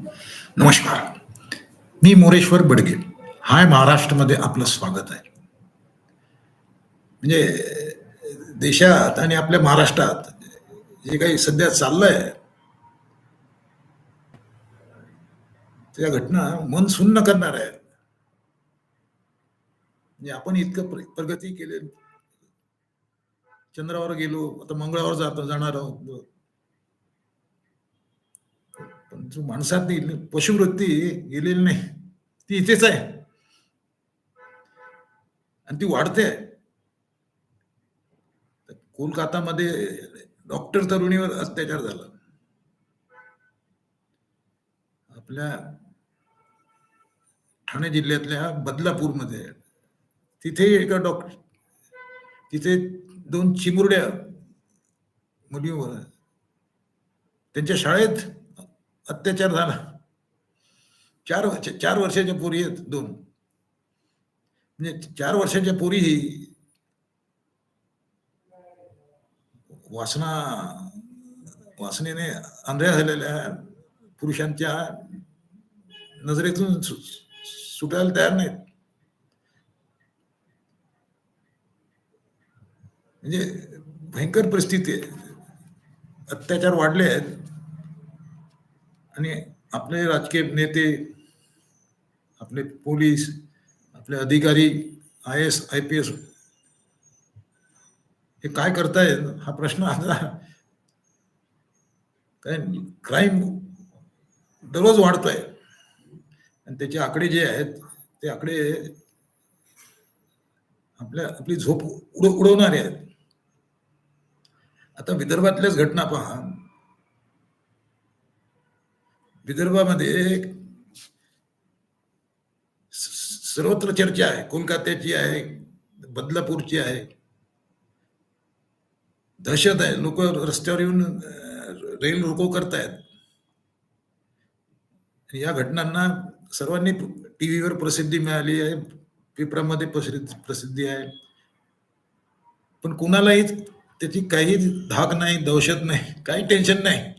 नमस्कार. मी मोरेश्वर बडगे. हाय महाराष्ट्रमध्ये आपलं स्वागत आहे. म्हणजे देशात आणि आपल्या महाराष्ट्रात जे काही सध्या चाललंय त्या घटना मन सुन्न करणार आहेत. म्हणजे आपण इतकं प्रगती केली. चंद्रावर गेलो आता मंगळावर जातो जाणार आहोत. पण जो माणसातली पशुवृत्ती गेलेली नाही ती इथेच आहे. आणि ती वाढते. आहे कोलकातामध्ये डॉक्टर तरुणीवर अत्याचार झाला. आपल्या ठाणे जिल्ह्यातल्या बदलापूरमध्ये तिथे एका डॉक्टर तिथे दोन चिमुरड्या मुलीवर त्यांच्या शाळेत अत्याचार झाला. चार वर्ष चार वर्षाच्या पोरी आहेत दोन. म्हणजे चार वर्षाच्या पोरी ही वासना वासनेने आंधळ्या झालेल्या पुरुषांच्या नजरेतून सु- सुटायला तयार नाहीत. म्हणजे भयंकर परिस्थिती आहे. अत्याचार वाढले आहेत. आणि आपले राजकीय नेते आपले पोलीस आपले अधिकारी I S I P S हे काय करतायत? हा प्रश्न आता काय क्राईम दररोज वाढतोय. आणि त्याचे आकडे जे आहेत ते आकडे आपल्या आपली झोप उड उडवणारे आहेत. आता विदर्भातल्याच घटना पहा. विदर्भामध्ये सर्वत्र चर्चा आहे. कोलकात्याची आहे बदलापूरची आहे. दहशत आहे. लोक रस्त्यावर येऊन रेल रोको करतायत. या घटनांना सर्वांनी टीव्हीवर प्रसिद्धी मिळाली आहे. पेपरामध्ये प्रसिद्ध प्रसिद्धी आहे. पण कुणालाही त्याची काही धाक नाही दहशत नाही काही टेन्शन नाही.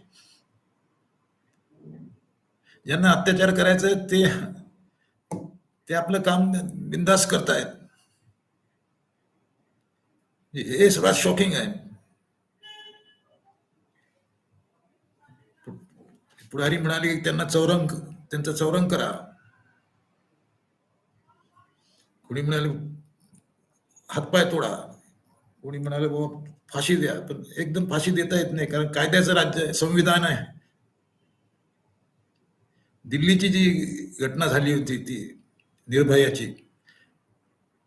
ज्यांना अत्याचार करायचं ते ते आपलं काम बिंदास करतायत. हे सर्वात शॉकिंग आहे. पुढारी म्हणाले की त्यांना चौरंग त्यांचा चौरंग करा. कोणी म्हणाले हातपाय तोडा. कोणी म्हणाले बाबा फाशी द्या. पण एकदम फाशी देता येत नाही कारण कायद्याचं राज्य आहे संविधान आहे. दिल्लीची जी घटना झाली होती ती निर्भयाची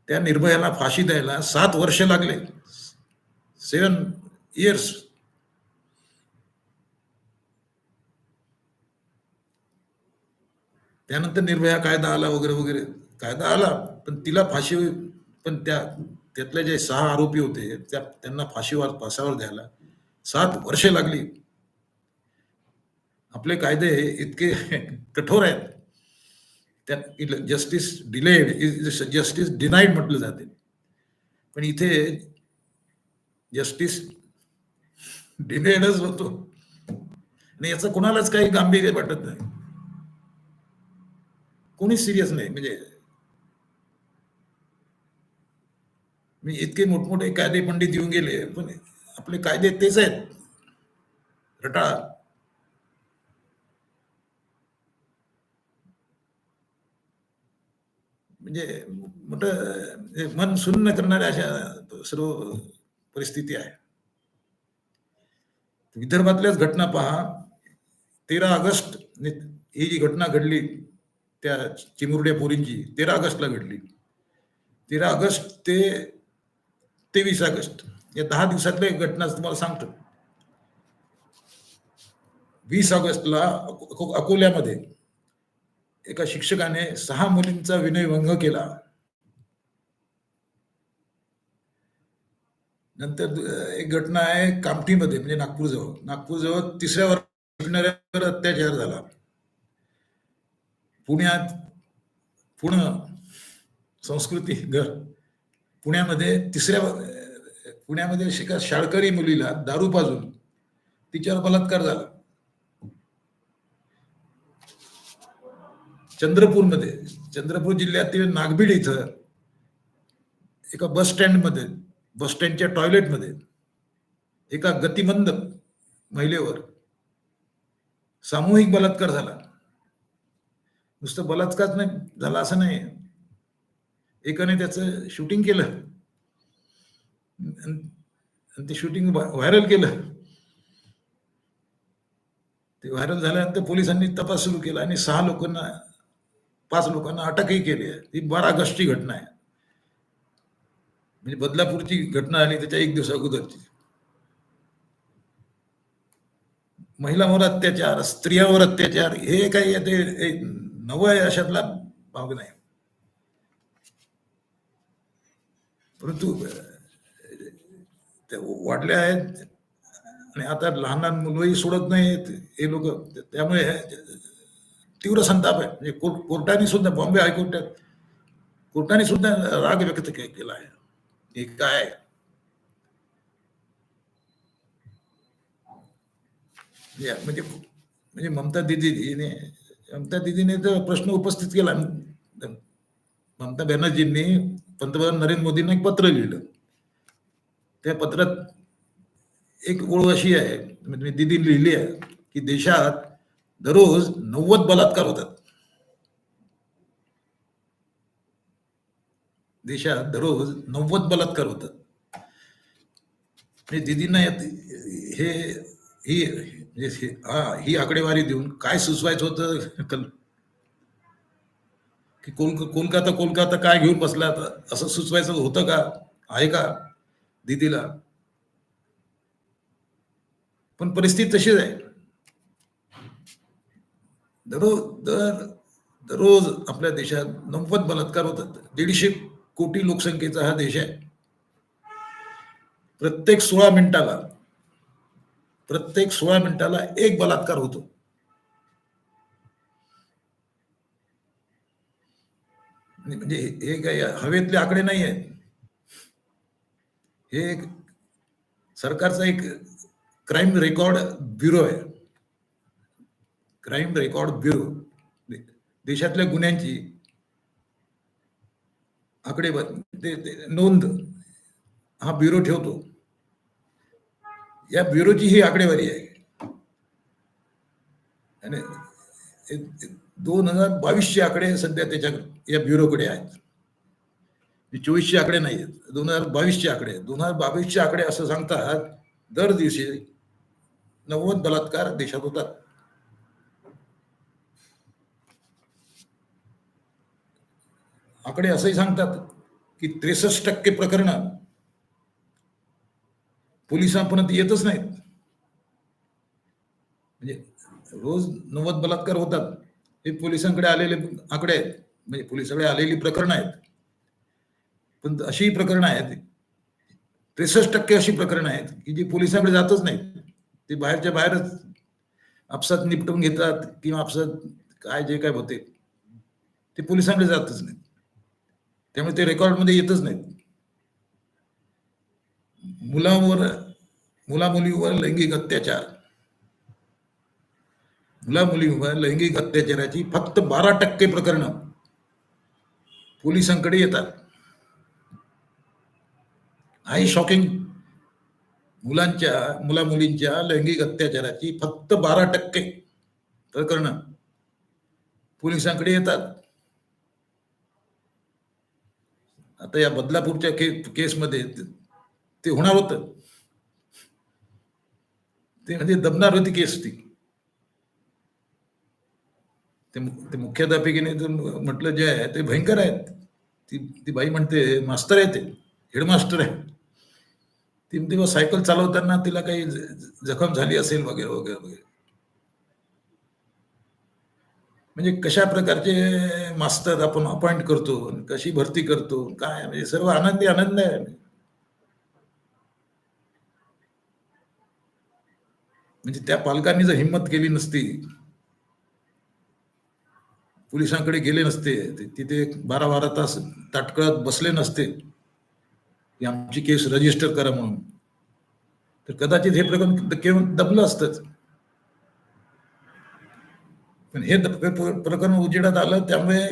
त्या निर्भयाला फाशी द्यायला सात वर्ष लागले. सेवन इयर्स त्यानंतर निर्भया कायदा आला वगैरे वगैरे. कायदा आला पण तिला फाशी पण त्या त्यातले जे सहा आरोपी होते त्या त्यांना फाशीवर फासावर द्यायला सात वर्षे लागली. आपले कायदे इतके कठोर आहेत. त्यात justice delayed is justice denied म्हटलं जाते. पण इथे जस्टिस डिलेडच होतो. आणि याचं कोणालाच काही गांभीर्य वाटत नाही. कोणीच सिरियस नाही. म्हणजे मी इतके मोठमोठे कायदे पंडित येऊन गेले पण आपले कायदे तेच आहेत. रटाळ. म्हणजे मोठं म्हणजे मन सुन्न करणाऱ्या अशा सर्व परिस्थिती आहे. विदर्भातल्याच घटना पहा. तेरा ऑगस्ट ने- ही जी घटना घडली त्या चिमुरड्या पोरींची तेरा ऑगस्टला घडली. तेरा ऑगस्ट ते तेवीस ऑगस्ट या दहा दिवसातल्या घटना तुम्हाला सांगतो. वीस ऑगस्टला अकोल्यामध्ये एका शिक्षकाने सहा मुलींचा विनयभंग केला. नंतर एक घटना आहे कामठीमध्ये म्हणजे नागपूरजवळ. नागपूरजवळ तिसऱ्या वर्ग शिकणाऱ्यावर अत्याचार झाला. पुण्यात पुणे संस्कृती घर. पुण्यामध्ये तिसऱ्या पुण्यामध्ये शिका शाळकरी मुलीला दारू पाजून तिच्यावर बलात्कार झाला. चंद्रपूरमध्ये चंद्रपूर जिल्ह्यातील नागबीड इथं एका बस स्टँडमध्ये बस स्टँडच्या टॉयलेटमध्ये एका गतिमंद महिलेवर सामूहिक बलात्कार झाला. नुसतं बलात्कार नाही झाला असं नाही एकाने त्याचं शूटिंग केलं. आणि आणि ते शूटिंग व्हायरल केलं. ते व्हायरल झाल्यानंतर पोलिसांनी तपास सुरू केला आणि सहा लोकांना पाच लोकांना अटकही केली आहे. ही बारा ऑगस्टची घटना आहे. म्हणजे बदलापूरची घटना आली त्याच्या एक दिवस अगोदरची. महिलांवर अत्याचार स्त्रियांवर अत्याचार हे काही ते नवं नवं अशातला भाग नाही. परंतु वाढल्या आहेत. आणि आता लहान लहान मुलंही सोडत नाहीत. हे लोक त्यामुळे तीव्र संताप आहे. म्हणजे कोर्ट कोर्टाने सुद्धा बॉम्बे हायकोर्टात कोर्टाने सुद्धा राग व्यक्त केला आहे. हे काय म्हणजे म्हणजे ममता दिदीने ममता दिदीने तर प्रश्न उपस्थित केला. ममता बॅनर्जींनी पंतप्रधान नरेंद्र मोदींना एक पत्र लिहिलं. त्या पत्रात एक ओळ अशी आहे म्हणजे दिदी लिहिली आहे की देशात दररोज नव्वद बलात्कार होतात. देशात दररोज नव्वद बलात्कार होतात. म्हणजे दिदींना यात हे ही म्हणजे हे- हा ही आकडेवारी देऊन काय सुचवायचं होतं? कल की कोल कोलकाता कोलकाता काय घेऊन बसला? आता असं सुचवायचं होतं का? आहे का दिदीला? पण परिस्थिती तशीच आहे. दररोज दर दररोज आपल्या देशात नव्वद बलात्कार होतात. दीडशे कोटी लोकसंख्येचा हा देश आहे. प्रत्येक सोळा मिनिटाला प्रत्येक सोळा मिनिटाला एक बलात्कार होतो. म्हणजे हे काही हवेतले आकडे नाही आहेत. हे एक सरकारचा एक क्राईम रेकॉर्ड ब्युरो आहे. क्राईम रेकॉर्ड ब्युरो देशातल्या गुन्ह्यांची आकडे नोंद हा ब्युरो ठेवतो. या ब्युरोची ही आकडेवारी आहे. आणि दोन हजार बावीसचे आकडे सध्या त्याच्या या ब्युरोकडे आहेत. चोवीसचे आकडे नाही आहेत. दोन हजार बावीसचे आकडे दोन हजार बावीसचे आकडे असं सांगतात दर दिवशी नव्वद बलात्कार देशात होतात. आकडे असंही सांगतात की त्रेसष्ट टक्के प्रकरणं पोलिसांपर्यंत येतच नाहीत. म्हणजे रोज नव्वद बलात्कार होतात. हे पोलिसांकडे आलेले आकडे आहेत. म्हणजे पोलिसाकडे आलेली प्रकरणं आहेत. पण अशी प्रकरणं आहेत. त्रेसष्ट टक्के अशी प्रकरणं आहेत की जी पोलिसांकडे जातच नाहीत. ते बाहेरच्या बाहेरच आपसात निपटून घेतात किंवा आपसात काय जे काय होते ते पोलिसांकडे जातच नाहीत. त्यामुळे ते रेकॉर्डमध्ये येतच नाहीत. मुलांवर मुलामुलीवर लैंगिक अत्याचार. मुलामुलींवर लैंगिक अत्याचाराची फक्त बारा टक्के प्रकरण पोलिसांकडे येतात. आई शॉकिंग मुलांच्या मुला मुलींच्या लैंगिक अत्याचाराची फक्त बारा टक्के प्रकरण पोलिसांकडे येतात. आता या बदलापूरच्या के केसमध्ये ते होणार होतं. ते म्हणजे दमणार होती केस ती. ते मुख्याध्यापिकेने म्हटलं जे आहे ते भयंकर आहेत. ती ती बाई म्हणते मास्तर आहे ते हेडमास्टर आहे. ती तेव्हा सायकल चालवताना तिला काही जखम झाली असेल वगैरे वगैरे वगैरे. म्हणजे कशा प्रकारचे मास्तर आपण अपॉइंट करतो कशी भरती करतो काय? म्हणजे सर्व आनंदी आनंद आहे. म्हणजे त्या पालकांनी जर हिंमत केली नसती पोलिसांकडे गेले नसते तिथे बारा बारा तास ताटकळत बसले नसते की आमची केस रजिस्टर करा म्हणून. तर कदाचित हे प्रकरण केवळ दबलं असतंच. पण हे द- प्रकरण उजेडात आलं त्यामुळे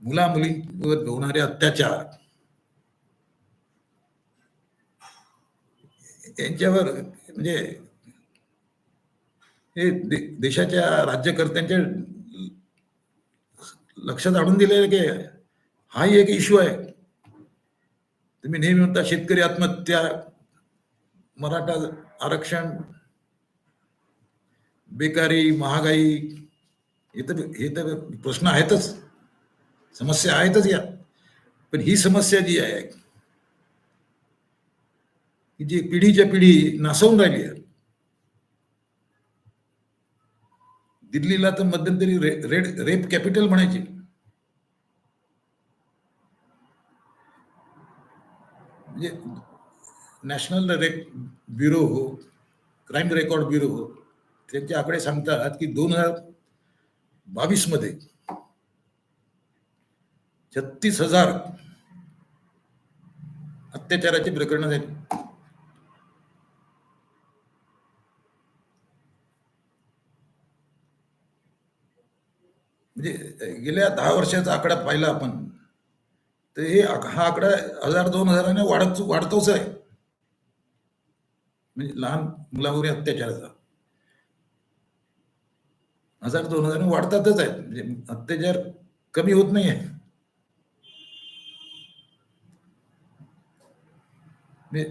मुला मुलींवर होणारे अत्याचार. यांच्यावर म्हणजे हे दे- देशाच्या राज्यकर्त्यांच्या लक्षात आणून दिलेलं की हाही एक इश्यू आहे. तुम्ही नेहमी म्हणता शेतकरी आत्महत्या मराठा आरक्षण बेकारी महागाई हे तर हे तर प्रश्न आहेतच. समस्या आहेतच या. पण ही समस्या जी आहे की जी पिढीच्या पिढी नासवून राहिली आहे. दिल्लीला तर मध्यंतरी रे, रेड रेप कॅपिटल म्हणायची. म्हणजे नॅशनल रेप ब्युरो हो क्राईम रेकॉर्ड ब्युरो हो त्यांचे आकडे सांगतात की दोन हजार बावीसमध्ये छत्तीस हजार अत्याचाराची प्रकरणं झाली. म्हणजे गेल्या दहा वर्षाचा आकडा पाहिला आपण तर हे हा आकडा हजार दोन हजाराने वाढत वाढतोच आहे. म्हणजे लहान मुलावरील अत्याचाराचा हजार दोन हजाराने वाढतातच आहेत. म्हणजे अत्याचार कमी होत नाही आहे म्हणजे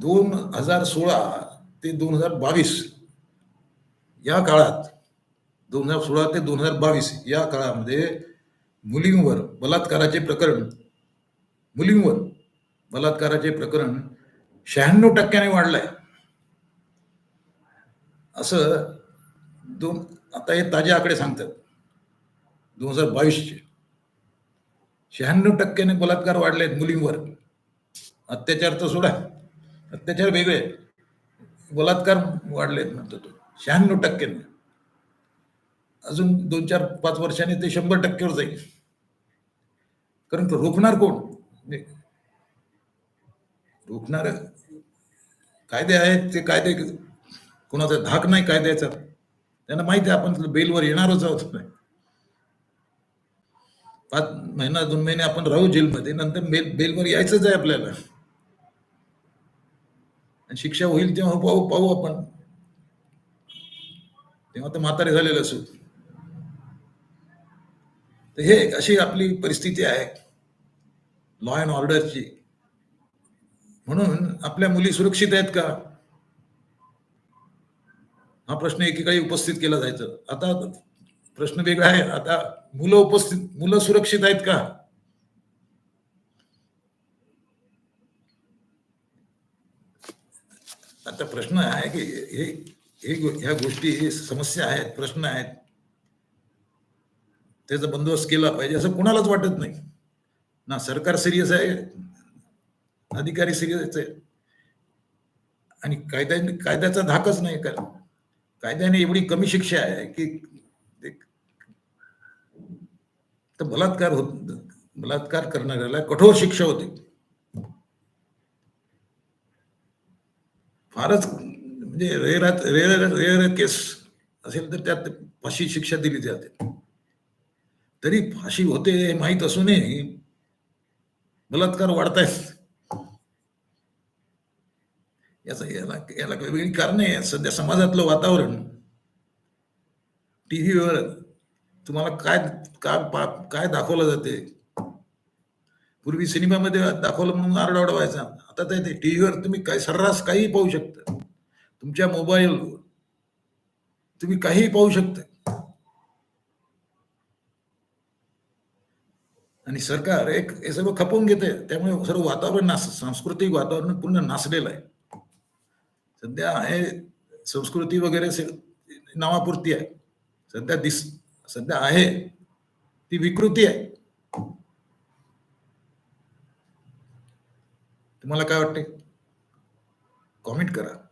दोन हजार सोळा ते दोन हजार बावीस या काळात दोन हजार सोळा ते दोन हजार बावीस या काळामध्ये मुलींवर बलात्काराचे प्रकरण मुलींवर बलात्काराचे प्रकरण शहाण्णव टक्क्याने वाढलंय. असं दोन आता हे ताजे आकडे सांगतात. दोन हजार बावीसचे. शहाण्णव टक्क्याने बलात्कार वाढले आहेत मुलींवर. अत्याचार तर सोडा अत्याचार वेगळे बलात्कार वाढले आहेत म्हणतो तो. शहाण्णव टक्क्याने. अजून दोन चार पाच वर्षांनी ते शंभर टक्क्यावर जाईल. कारण तो रोखणार कोण? म्हणजे रोखणार कायदे आहेत ते कायदे कोणाचा धाक नाही कायद्याचा. त्यांना माहिती आहे आपण बेलवर येणारच आहोत. पाच महिना दोन महिने आपण राहू जेलमध्ये नंतर बेल बेलवर यायचंच आहे आपल्याला. आणि शिक्षा होईल तेव्हा पाहू पाहू आपण. तेव्हा तर म्हातारे झालेलं असू. तर हे अशी आपली परिस्थिती आहे. लॉ अँड ऑर्डरची म्हणून आपल्या मुली सुरक्षित आहेत का? हा प्रश्न एकेकाळी उपस्थित केला जायचं. आता प्रश्न वेगळा आहे. आता मुलं उपस्थित मुलं सुरक्षित आहेत का? आता प्रश्न आहे की हे हे ह्या गोष्टी हे समस्या आहेत प्रश्न आहेत. त्याचा बंदोबस्त केला पाहिजे असं कुणालाच वाटत नाही. ना सरकार सिरियस आहे अधिकारी सिरियस आहे आणि कायद्या कायद्याचा धाकच नाही का कायद्याने एवढी कमी शिक्षा आहे की तर बलात्कार होत बलात्कार करणाऱ्याला कठोर शिक्षा होते. फारच म्हणजे रेअर रेअर रेअर केस असेल तर त्यात फाशी शिक्षा दिली जाते. तरी फाशी होते हे माहीत असूनही बलात्कार वाढतायत. याचा याला याला वेगळी कारण आहे. सध्या समाजातलं वातावरण टीव्हीवर तुम्हाला काय काय पा- काय दाखवलं जाते? पूर्वी सिनेमामध्ये दाखवलं म्हणून आरडाओरडा व्हायचा आता तर ते टीव्हीवर तुम्ही काय सर्रास काहीही पाहू शकता. तुमच्या मोबाईलवर तुम्ही काहीही पाहू शकता. आणि सरकार एक हे सर्व खपवून घेते त्यामुळे सर्व वातावरण नास सांस्कृतिक वातावरण पूर्ण नासलेलं आहे. सध्या आहे संस्कृती वगैरे नावापुरती आहे. सध्या दिस सध्या आहे ती विकृती आहे. तुम्हाला काय वाटते कॉमेंट करा.